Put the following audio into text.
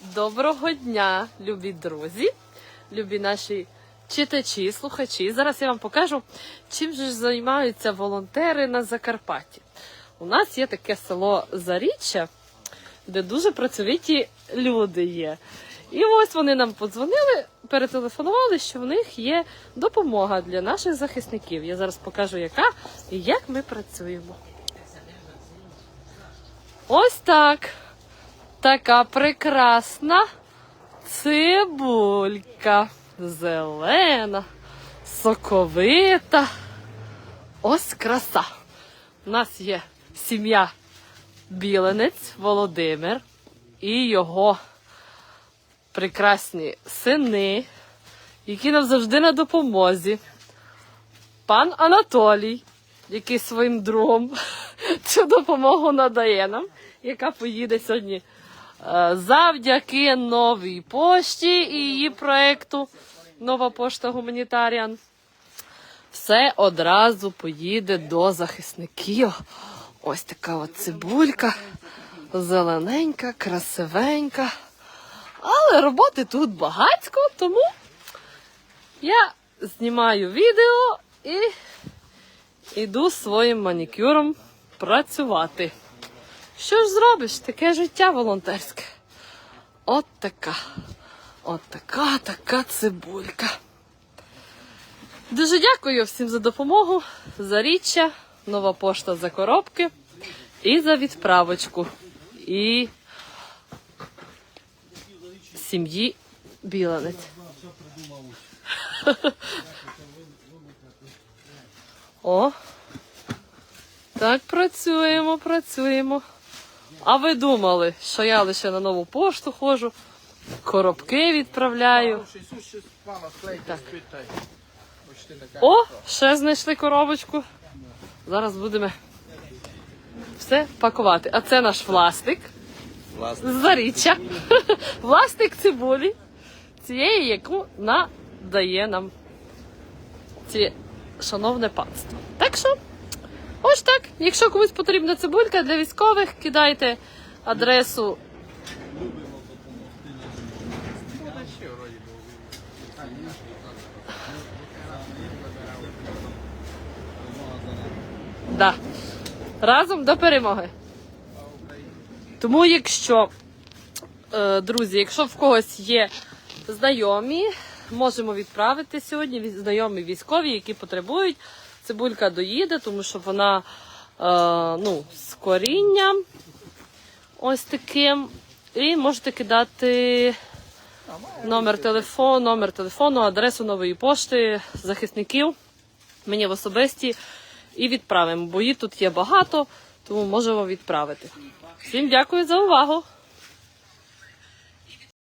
Доброго дня, любі друзі, любі наші читачі, слухачі. Зараз я вам покажу, чим же займаються волонтери на Закарпатті. У нас є таке село Заріччя, де дуже працьовиті люди є. І ось вони нам подзвонили, перетелефонували, що в них є допомога для наших захисників. Я зараз покажу, яка і як ми працюємо. Ось так. Така прекрасна цибулька. Зелена, соковита. Ось краса. У нас є сім'я Біленець Володимир і його прекрасні сини, які нам завжди на допомозі. Пан Анатолій, який своїм другом цю допомогу надає нам, яка поїде сьогодні завдяки новій пошті і її проекту Нова пошта Гуманітаріан. Все одразу поїде до захисників. Ось така от цибулька, зелененька, красивенька. Але роботи тут багатько, тому я знімаю відео і іду своїм манікюром працювати. Що ж зробиш? Таке життя волонтерське. От така. От така, така цибулька. Дуже дякую всім за допомогу, за річчя, нова пошта за коробки і за відправочку. І сім'ї Біланець. О, так працюємо, працюємо. А ви думали, що я лише на нову пошту ходжу, коробки відправляю. Так. О, ще знайшли коробочку. Зараз будемо все пакувати. А це наш власник. Заріччя. Власник цибулі. Цієї, яку надає нам ці шановне панство. Так що, ось так. Якщо комусь потрібна цибулька для військових, кидайте адресу. Да. Разом до перемоги. Тому, якщо, е, друзі, якщо в когось є знайомі, можемо відправити сьогодні знайомі військові, які потребують. Цибулька доїде, тому що вона е, ну, з корінням ось таким. І можете кидати номер телефону, номер телефону, адресу нової пошти захисників мені в особисті і відправимо. Бо її тут є багато, тому можемо відправити. Всім дякую за увагу!